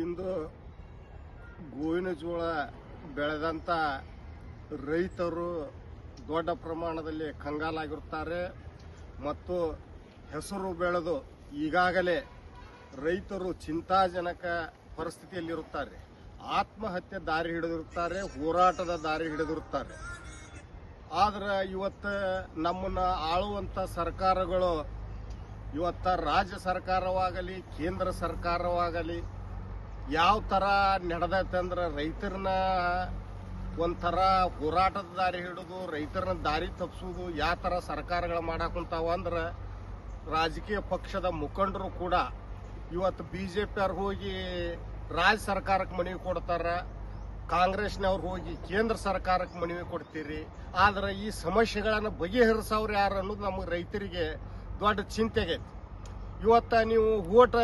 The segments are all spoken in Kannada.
ಇಂದು ಗೋವಿನ ಜೋಳ ಬೆಳೆದಂಥ ರೈತರು ದೊಡ್ಡ ಪ್ರಮಾಣದಲ್ಲಿ ಕಂಗಾಲಾಗಿರುತ್ತಾರೆ ಮತ್ತು ಹೆಸರು ಬೆಳೆದು ಈಗಾಗಲೇ ರೈತರು ಚಿಂತಾಜನಕ ಪರಿಸ್ಥಿತಿಯಲ್ಲಿರುತ್ತಾರೆ. ಆತ್ಮಹತ್ಯೆ ದಾರಿ ಹಿಡಿದಿರುತ್ತಾರೆ, ಹೋರಾಟದ ದಾರಿ ಹಿಡಿದಿರುತ್ತಾರೆ. ಆದ್ರೆ ಇವತ್ತು ನಮ್ಮನ್ನು ಆಳುವಂಥ ಸರ್ಕಾರಗಳು ಇವತ್ತ ರಾಜ್ಯ ಸರ್ಕಾರವಾಗಲಿ, ಕೇಂದ್ರ ಸರ್ಕಾರವಾಗಲಿ ಯಾವ ತರ ನಡೆದೈತೆ ಅಂದ್ರೆ ರೈತರನ್ನ ಒಂಥರ ಹೋರಾಟದ ದಾರಿ ಹಿಡಿದು ರೈತರನ್ನ ದಾರಿ ತಪ್ಪಿಸೋದು ಯಾವ ತರ ಸರ್ಕಾರಗಳು ಮಾಡಾಕುಂತಾವ ಅಂದ್ರೆ ರಾಜಕೀಯ ಪಕ್ಷದ ಮುಖಂಡರು ಕೂಡ ಇವತ್ತು ಬಿಜೆಪಿ ಪಿಯವ್ರು ಹೋಗಿ ರಾಜ್ಯ ಸರ್ಕಾರಕ್ಕೆ ಮನವಿ ಕೊಡ್ತಾರೆ ಕಾಂಗ್ರೆಸ್ನವ್ರು ಹೋಗಿ ಕೇಂದ್ರ ಸರ್ಕಾರಕ್ಕೆ ಮನವಿ ಕೊಡ್ತೀರಿ, ಆದ್ರೆ ಈ ಸಮಸ್ಯೆಗಳನ್ನು ಬಗೆಹರಿಸೋರು ಯಾರು ಅನ್ನೋದು ನಮಗೆ ರೈತರಿಗೆ ದೊಡ್ಡ ಚಿಂತೆಗೈತಿ. ಇವತ್ತು ನೀವು ಓಟ್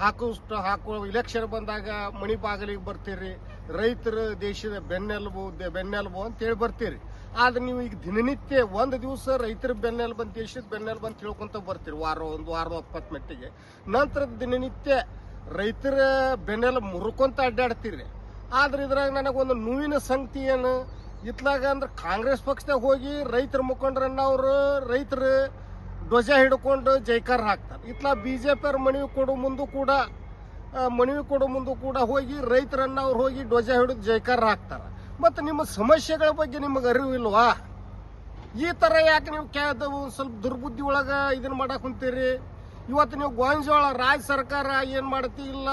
ಹಾಕೋಷ್ಟು ಹಾಕೋ ಇಲೆಕ್ಷನ್ ಬಂದಾಗ ಮಣಿ ಬಾಗಿಲಿಗೆ ಬರ್ತೀರಿ. ರೈತರು ದೇಶದ ಬೆನ್ನೆಲುಬು ಬೆನ್ನೆಲುಬು ಅಂತ ಹೇಳಿ ಬರ್ತೀರಿ. ಆದ್ರೆ ನೀವು ಈಗ ದಿನನಿತ್ಯ ಒಂದು ದಿವಸ ರೈತರ ಬೆನ್ನೆಲುಬು ಅಂತ ದೇಶದ ಬೆನ್ನೆಲುಬು ಅಂತ ಹೇಳ್ಕೊಂತ ಬರ್ತೀರಿ. ವಾರ ಒಂದು ವಾರದ ಒಪ್ಪತ್ತು ಮಟ್ಟಿಗೆ. ನಂತರ ದಿನನಿತ್ಯ ರೈತರ ಬೆನ್ನೆಲುಬು ಮುರ್ಕೊಂತ ಅಡ್ಡಾಡ್ತೀರಿ. ಆದ್ರೆ ಇದ್ರಾಗ ನನಗೊಂದು ನೋವಿನ ಸಂಗತಿ ಏನು? ಇತ್ಲಾಗ ಅಂದ್ರೆ ಕಾಂಗ್ರೆಸ್ ಪಕ್ಷದಾಗ ಹೋಗಿ ರೈತರ ಮುಖಂಡರನ್ನ ಅವರು, ರೈತರು ಧ್ವಜ ಹಿಡ್ಕೊಂಡು ಜೈಕಾರ ಹಾಕ್ತಾರೆ. ಇತ್ಲ ಬಿ ಜೆ ಅವ್ರ ಮನವಿ ಕೊಡೋ ಮುಂದೆ ಕೂಡ ಮನವಿ ಕೊಡೋ ಮುಂದೂ ಕೂಡ ಹೋಗಿ ರೈತರನ್ನ ಅವ್ರು ಹೋಗಿ ಧ್ವಜ ಹಿಡಿದು ಜೈಕಾರ ಹಾಕ್ತಾರೆ. ಮತ್ತೆ ನಿಮ್ಮ ಸಮಸ್ಯೆಗಳ ಬಗ್ಗೆ ನಿಮಗೆ ಅರಿವು ಇಲ್ವಾ? ಈ ತರ ಯಾಕೆ ನೀವು ಒಂದು ಸ್ವಲ್ಪ ದುರ್ಬುದ್ಧಿ ಒಳಗ ಇದನ್ನ ಮಾಡಕ್ಕೆ ಕುಂತೀರಿ? ಇವತ್ತು ನೀವು ಗೋಂಜೋಳ ರಾಜ್ಯ ಸರ್ಕಾರ ಏನು ಮಾಡ್ತಿ ಇಲ್ಲ?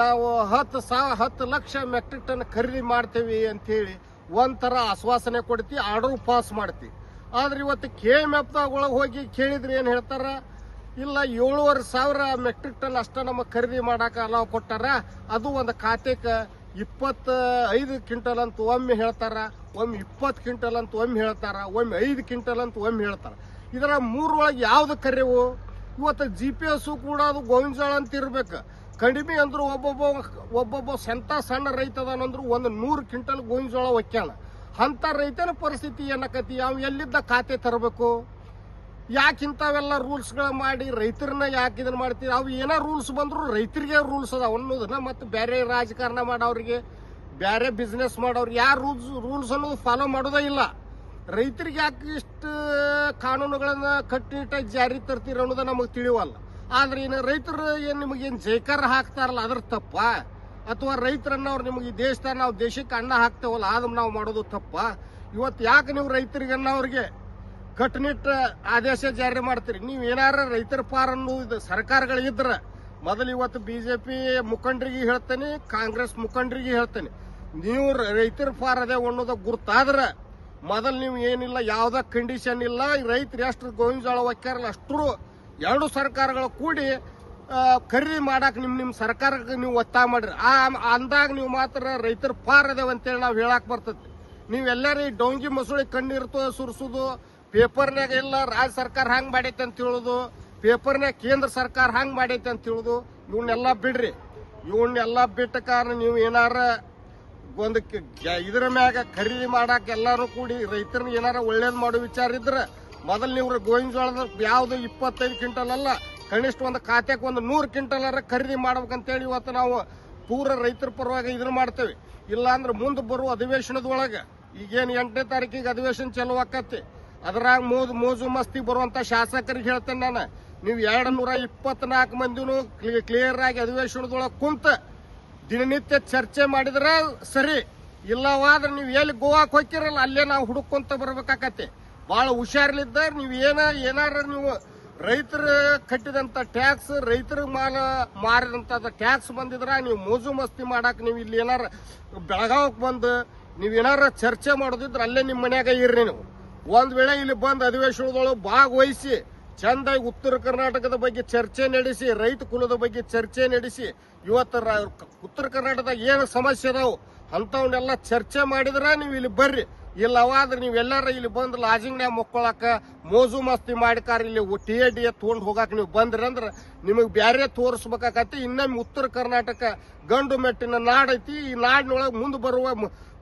ನಾವು ಹತ್ತು ಸಾವ ಹತ್ತು ಲಕ್ಷ ಮೆಟ್ರಿಕ್ ಟನ್ ಖರೀದಿ ಮಾಡ್ತೇವಿ ಅಂತ ಹೇಳಿ ಒಂಥರ ಆಶ್ವಾಸನೆ ಕೊಡ್ತಿ, ಆರ್ಡರ್ ಪಾಸ್ ಮಾಡ್ತಿ. ಆದ್ರೆ ಇವತ್ತು ಕೆ ಎಂ ಒಳಗೆ ಹೋಗಿ ಕೇಳಿದ್ರೆ ಏನು ಹೇಳ್ತಾರ? ಇಲ್ಲ, ಏಳುವರೆ ಸಾವಿರ ಮೆಟ್ರಿಕ್ ಟನ್ ಅಷ್ಟ ನಮಗೆ ಖರೀದಿ ಮಾಡಾಕ ಅಲಾವ್ ಕೊಟ್ಟಾರ. ಅದು ಒಂದು ಖಾತೆಗೆ ಇಪ್ಪತ್ತ ಐದು ಕ್ವಿಂಟಲ್ ಅಂತ ಒಮ್ಮೆ ಹೇಳ್ತಾರ, ಒಮ್ಮೆ ಇಪ್ಪತ್ತು ಕ್ವಿಂಟಲ್ ಅಂತ ಒಮ್ಮೆ ಹೇಳ್ತಾರ, ಒಮ್ಮೆ ಐದು ಕ್ವಿಂಟಲ್ ಅಂತ ಒಮ್ಮೆ ಹೇಳ್ತಾರ. ಇದರ ಮೂರೊಳಗೆ ಯಾವ್ದು ಕರೆವು ಇವತ್ತು ಜಿ ಪಿ ಎಸ್ಸು ಕೂಡ ಅದು ಗೋವಿಂಜಾಳ ಅಂತ ಇರ್ಬೇಕು. ಕಡಿಮೆ ಅಂದ್ರು ಒಬ್ಬೊಬ್ಬ ಒಬ್ಬೊಬ್ಬ ಸಂತ ಸಣ್ಣ ರೈತ ಅದಾನಂದ್ರು ಒಂದು ನೂರು ಕ್ವಿಂಟಲ್ ಗೋವಿಂದಜೋಳ ಒಕ್ಕ್ಯಾನ ಅಂತ ರೈತನ ಪರಿಸ್ಥಿತಿ ಏನಕತಿ ಅವು ಎಲ್ಲಿದ್ದ ಖಾತೆ ತರಬೇಕು? ಯಾಕೆ ಇಂಥವೆಲ್ಲ ರೂಲ್ಸ್ಗಳ ಮಾಡಿ ರೈತರನ್ನ ಯಾಕೆ ಇದನ್ನ ಮಾಡ್ತೀವಿ ಅವು ಏನೋ ರೂಲ್ಸ್ ಬಂದರೂ ರೈತರಿಗೆ ರೂಲ್ಸ್ ಅದಾವ ಅನ್ನೋದನ್ನ ಮತ್ತು ಬೇರೆ ರಾಜಕಾರಣ ಮಾಡೋರಿಗೆ ಬೇರೆ ಬಿಸ್ನೆಸ್ ಮಾಡೋರಿಗೆ ಯಾರು ರೂಲ್ಸ್ ರೂಲ್ಸ್ ಅನ್ನೋದು ಫಾಲೋ ಮಾಡೋದೇ ಇಲ್ಲ. ರೈತರಿಗೆ ಯಾಕೆ ಇಷ್ಟು ಕಾನೂನುಗಳನ್ನ ಕಟ್ಟುನಿಟ್ಟಾಗಿ ಜಾರಿ ತರ್ತೀರ ಅನ್ನೋದು ನಮಗೆ ತಿಳಿವಲ್ಲ. ಆದ್ರೆ ಏನು ರೈತರು ಏನು ನಿಮಗೇನು ಜೈಕಾರ ಹಾಕ್ತಾರಲ್ಲ, ಅದ್ರ ತಪ್ಪ? ಅಥವಾ ರೈತರನ್ನ ಅವ್ರು ನಿಮಗೆ ಈ ದೇಶದಾಗ ನಾವು ದೇಶಕ್ಕೆ ಅನ್ನ ಹಾಕ್ತೇವಲ್ಲ ಅದನ್ನ ನಾವು ಮಾಡೋದು ತಪ್ಪ. ಇವತ್ತು ಯಾಕೆ ನೀವು ರೈತರಿಗನ್ನ ಅವ್ರಿಗೆ ಕಟ್ಟುನಿಟ್ಟ ಆದೇಶ ಜಾರಿ ಮಾಡ್ತೀರಿ? ನೀವು ಏನಾರ ರೈತರ ಪಾರನ್ನು ಇದು ಸರ್ಕಾರಗಳಿದ್ರ ಮೊದಲು ಇವತ್ತು ಬಿಜೆಪಿ ಮುಖಂಡರಿಗೆ ಹೇಳ್ತೇನೆ, ಕಾಂಗ್ರೆಸ್ ಮುಖಂಡರಿಗೆ ಹೇಳ್ತೇನೆ. ನೀವು ರೈತರ ಪಾರ್ ಅದೇ ಅನ್ನೋದ ಗುರುತಾದ್ರೆ ಮೊದಲು ನೀವು ಏನಿಲ್ಲ, ಯಾವ್ದ ಕಂಡೀಷನ್ ಇಲ್ಲ ರೈತರು ಎಷ್ಟು ಗೋವಿನ ಹಾಕ್ಯಾರಲ್ಲ ಅಷ್ಟರು ಎರಡು ಸರ್ಕಾರಗಳು ಕೂಡಿ ಖರೀದಿ ಮಾಡಕ್ ನಿಮ್ ನಿಮ್ ಸರ್ಕಾರಕ್ಕೆ ನೀವು ಒತ್ತಾಯ ಮಾಡ್ರಿ. ಆ ಅಂದಾಗ ನೀವು ಮಾತ್ರ ರೈತರ ಪಾರ್ ಅದೇವ ಅಂತೇಳಿ ನಾವು ಹೇಳಕ್ ಬರ್ತೈತಿ. ನೀವು ಎಲ್ಲಾರು ಈ ಡೊಂಗಿ ಮಸೂಳಿ ಕಣ್ಣಿರ್ತು ಸುರಿಸೋದು ಪೇಪರ್ನಾಗ ಎಲ್ಲ ರಾಜ್ಯ ಸರ್ಕಾರ ಹಂಗ್ ಮಾಡೈತೆ ಅಂತ ಹೇಳುದು ಪೇಪರ್ನಾಗ ಕೇಂದ್ರ ಸರ್ಕಾರ ಹಂಗ್ ಮಾಡೈತೆ ಅಂತ ಹೇಳುದು ಇವನ್ನೆಲ್ಲ ಬಿಡ್ರಿ. ಇವನ್ನೆಲ್ಲ ಬಿಟ್ಟ ಕಾರಣ ನೀವು ಏನಾರ ಒಂದು ಇದ್ರ ಮ್ಯಾಗ ಖರೀದಿ ಮಾಡಾಕ ಎಲ್ಲಾರು ಕೂಡಿ ರೈತರನ್ನ ಏನಾರ ಒಳ್ಳೇದ್ ಮಾಡೋ ವಿಚಾರ ಇದ್ರ, ಮೊದಲು ನೀವು ಗೋವಿನ ಜೋಳದ ಯಾವ್ದು ಇಪ್ಪತ್ತೈದು ಕ್ವಿಂಟಲ್ ಅಲ್ಲ ಕನಿಷ್ಠ ಒಂದು ಖಾತೆಗೆ ಒಂದು ನೂರು ಕ್ವಿಂಟಲ್ ಖರೀದಿ ಮಾಡ್ಬೇಕಂತೇಳಿ ಇವತ್ತು ನಾವು ಪೂರ ರೈತರ ಪರವಾಗಿ ಇದನ್ನ ಮಾಡ್ತೇವೆ. ಇಲ್ಲಾಂದ್ರೆ ಮುಂದೆ ಬರುವ ಅಧಿವೇಶನದೊಳಗೆ ಈಗೇನು ಎಂಟನೇ ತಾರೀಕಿಗೆ ಅಧಿವೇಶನ ಚಾಲು ಆಕತ್ತಿ. ಅದ್ರಾಗ ಮೋಜು ಮೋಜು ಮಸ್ತಿ ಬರುವಂತ ಶಾಸಕರಿಗೆ ಹೇಳ್ತೇನೆ ನಾನು. ನೀವು ಎರಡು ನೂರ ಇಪ್ಪತ್ನಾಲ್ಕು ಮಂದಿನೂ ಕ್ಲಿಯರ್ ಆಗಿ ಅಧಿವೇಶನದೊಳಗೆ ಕುಂತ ದಿನನಿತ್ಯ ಚರ್ಚೆ ಮಾಡಿದ್ರೆ ಸರಿ. ಇಲ್ಲವಾದ್ರೆ ನೀವು ಎಲ್ಲಿ ಗೋವಾಕ್ ಹೋಗ್ತಿರಲ್ಲ, ಅಲ್ಲೇ ನಾವು ಹುಡುಕೊಂತ ಬರ್ಬೇಕಾಕತಿ ಬಹಳ ಹುಷಾರ್ಲಿದ್ದ, ನೀವು ಏನ, ಏನಾರ ನೀವು ರೈತರ ಕಟ್ಟಿದಂತ ಟ್ಯಾಕ್ಸ್, ರೈತರ ಮಾಲ ಮಾರಿದಂತ ಟ್ಯಾಕ್ಸ್ ಬಂದಿದ್ರ ನೀವು ಮೋಜು ಮಸ್ತಿ ಮಾಡಕ್ ನೀವು ಇಲ್ಲಿ ಏನಾರ ಬೆಳಗಾವಕ್ ಬಂದು ನೀವು ಏನಾರ ಚರ್ಚೆ ಮಾಡೋದಿದ್ರ ಅಲ್ಲೇ ನಿಮ್ಮ ಮನ್ಯಾಗ ಇರ್ರಿ ನೀವು. ಒಂದ್ ವೇಳೆ ಇಲ್ಲಿ ಬಂದು ಅಧಿವೇಶನದೊಳಗೆ ಭಾಗವಹಿಸಿ, ಚಂದಾಗಿ ಉತ್ತರ ಕರ್ನಾಟಕದ ಬಗ್ಗೆ ಚರ್ಚೆ ನಡೆಸಿ, ರೈತ ಕುಲದ ಬಗ್ಗೆ ಚರ್ಚೆ ನಡೆಸಿ, ಇವತ್ತು ಉತ್ತರ ಕರ್ನಾಟಕದಾಗ ಏನು ಸಮಸ್ಯೆ ಅದಾವು, ಅಂಥವನ್ನೆಲ್ಲ ಚರ್ಚೆ ಮಾಡಿದ್ರ ನೀವು ಇಲ್ಲಿ ಬರ್ರಿ. ಇಲ್ಲವಾದ್ರೆ ನೀವು ಎಲ್ಲಾರ ಇಲ್ಲಿ ಬಂದು ಲಾಜಿಂಗ್ನ್ಯಾಗ ಮುಕ್ಕೊಳಕ, ಮೋಜು ಮಸ್ತಿ ಮಾಡಿಕಾರ ಇಲ್ಲಿ ಟಿ ಎ ಡಿ ಎ ತೊಗೊಂಡು ಹೋಗಾಕ ನೀವು ಬಂದ್ರಿ ಅಂದ್ರೆ ನಿಮಗೆ ಬ್ಯಾರೆ ತೋರಿಸ್ಬೇಕಾಕತಿ ಇನ್ನೊಮ್ಮೆ ಉತ್ತರ ಕರ್ನಾಟಕ ಗಂಡು ಮೆಟ್ಟಿನ ನಾಡೈತಿ ಈ ನಾಡಿನೊಳಗೆ ಮುಂದೆ ಬರುವ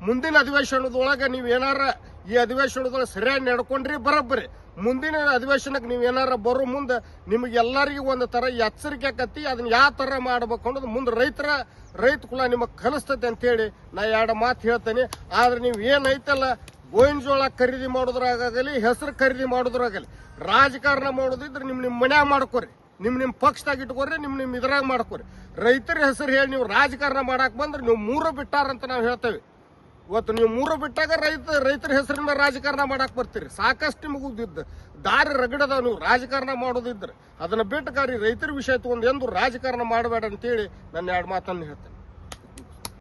ಮುಂದಿನ ಅಧಿವೇಶನದೊಳಗೆ ನೀವು ಏನಾರ ಈ ಅಧಿವೇಶನದೊಳಗೆ ಸರಿಯಾಗಿ ನಡ್ಕೊಂಡ್ರಿ ಬರಬ್ಬರಿ. ಮುಂದಿನ ಅಧಿವೇಶನಕ್ಕೆ ನೀವು ಏನಾರ ಬರೋ ಮುಂದೆ ನಿಮಗೆ ಎಲ್ಲರಿಗೂ ಒಂದು ತರ ಎಚ್ಚರಿಕೆ ಆಕತಿ ಅದನ್ನ ಯಾವ ತರ ಮಾಡ್ಬೇಕು ಅನ್ನೋದು ಮುಂದೆ ರೈತರ, ರೈತ ಕುಲ ನಿಮಗೆ ಅಂತ ಅಂತೇಳಿ ನಾ ಎರಡು ಮಾತು ಹೇಳ್ತೇನೆ. ಆದ್ರೆ ನೀವು ಏನೈತಲ್ಲ ಗೋವಿನ ಜೋಳ ಖರೀದಿ ಮಾಡೋದ್ರಾಗಲಿ ಹೆಸರು ಖರೀದಿ ಮಾಡೋದ್ರಾಗಲಿ, ರಾಜಕಾರಣ ಮಾಡೋದಿದ್ರೆ ನಿಮ್ ನಿಮ್ ಮನ್ಯಾಗ ಮಾಡ್ಕೋರಿ. ನಿಮ್ ನಿಮ್ ಪಕ್ಷದಾಗ ಇಟ್ಕೋರಿ, ನಿಮ್ ನಿಮ್ ಇದ್ರಾಗ ಮಾಡ್ಕೋರಿ. ರೈತರ ಹೆಸರು ಹೇಳಿ ನೀವು ರಾಜಕಾರಣ ಮಾಡಕ್ ಬಂದ್ರೆ ನೀವು ಮೂರು ಬಿಟ್ಟಾರಂತ ನಾವು ಹೇಳ್ತೇವೆ. ಇವತ್ತು ನೀವು ಮೂರು ಬಿಟ್ಟಾಗ ರೈತ, ರೈತರ ಹೆಸರಿನ ರಾಜಕಾರಣ ಮಾಡಕ್ ಬರ್ತೀರಿ. ಸಾಕಷ್ಟು ನಿಮಗೂ ದಾರಿ ರಗಡದ ನೀವು ರಾಜಕಾರಣ ಮಾಡೋದಿದ್ರೆ ಅದನ್ನ ಬಿಟ್ಟು ಕಾರಿ ರೈತರ ವಿಷಯ ತಗೊಂಡು ಎಂದು ರಾಜಕಾರಣ ಮಾಡಬೇಡ ಅಂತೇಳಿ ನನ್ನ ಎರಡು ಮಾತನ್ನು ಹೇಳ್ತೇನೆ.